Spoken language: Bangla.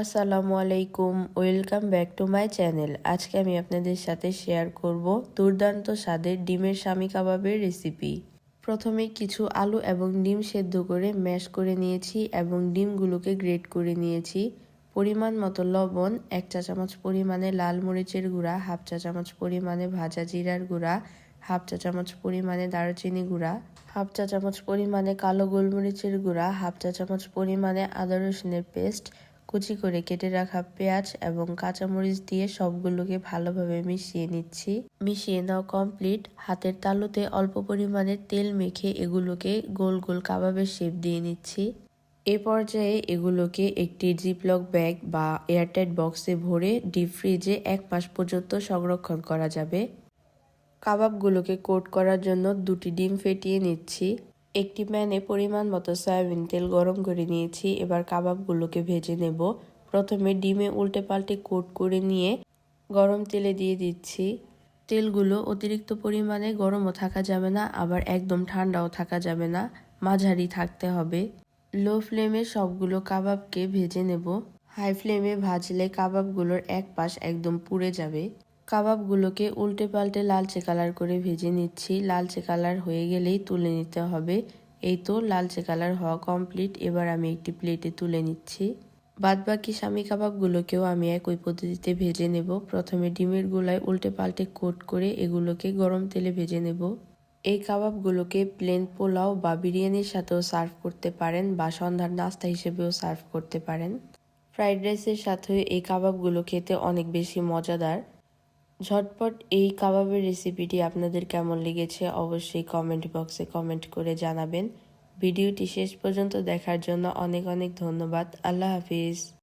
আসসালামু আলাইকুম welcome back to my channel. আজকে আমি আপনাদের সাথে শেয়ার করব দুর্দান্ত স্বাদের ডিমের স্বামী কাবাবের রেসিপি। প্রথমে কিছু আলু এবং ডিম সেদ্ধ করে ম্যাশ করে নিয়েছি এবং ডিমগুলোকে গ্রেট করে নিয়েছি। পরিমাণ মতো লবণ, এক চা চামচ পরিমাণে লাল মরিচের গুঁড়া, হাফ চা চামচ পরিমাণে ভাজা জিরার গুঁড়া, হাফ চা চামচ পরিমাণে দারুচিনি গুঁড়া, হাফ চা চামচ পরিমাণে কালো গোলমরিচের গুঁড়া, হাফ চা চামচ পরিমাণে আদা রসুনের পেস্ট কুচি করে কেটে রাখা পেঁয়াজ এবং কাঁচামরিচ দিয়ে সবগুলোকে ভালোভাবে মিশিয়ে নিচ্ছি। মিশিয়ে নেওয়া কমপ্লিট হাতের তালুতে অল্প পরিমাণে তেল মেখে এগুলোকে গোল গোল কাবাবের শেপ দিয়ে নিচ্ছি। এ পর্যায়ে এগুলোকে একটি জিপলক ব্যাগ বা এয়ারটাইট বক্সে ভরে ডিপ ফ্রিজে এক মাস পর্যন্ত সংরক্ষণ করা যাবে। কাবাবগুলোকে কোট করার জন্য দুটি ডিম ফেটিয়ে নিচ্ছি। একটি প্যানে পরিমাণ মতো সয়াবিন তেল গরম করে নিয়েছি। এবার কাবাবগুলোকে ভেজে নেব। প্রথমে ডিমে উল্টে পাল্টে কোট করে নিয়ে গরম তেলে দিয়ে দিচ্ছি। তেলগুলো অতিরিক্ত পরিমাণে গরমও থাকা যাবে না, আবার একদম ঠান্ডাও থাকা যাবে না। মাঝারি থাকতে হবে। লো ফ্লেমে সবগুলো কাবাবকে ভেজে নেব। হাই ফ্লেমে ভাজলে কাবাবগুলোর এক পাশ একদম পুড়ে যাবে। কাবাবগুলোকে উল্টে পাল্টে লালচে কালার করে ভেজে নিচ্ছি। লালচে কালার হয়ে গেলেই তুলে নিতে হবে। এই তো লালচে কালার হওয়া কমপ্লিট এবার আমি একটি প্লেটে তুলে নিচ্ছি। বাদবাকি স্বামী কাবাবগুলোকেও আমি একই পদ্ধতিতে ভেজে নেব। প্রথমে ডিমের গোলায় উল্টে পাল্টে কোট করে এগুলোকে গরম তেলে ভেজে নেব। এই কাবাবগুলোকে প্লেন পোলাও বা বিরিয়ানির সাথেও সার্ভ করতে পারেন বা সন্ধ্যার নাস্তা হিসেবেও সার্ভ করতে পারেন। ফ্রাইড রাইসের সাথে এই কাবাবগুলো খেতে অনেক বেশি মজাদার। ঝটপট এই কাবাবের রেসিপিটি আপনাদের কেমন লেগেছে অবশ্যই কমেন্ট বক্সে কমেন্ট করে জানাবেন। ভিডিওটি শেষ পর্যন্ত দেখার জন্য অনেক অনেক ধন্যবাদ। আল্লাহ হাফিজ।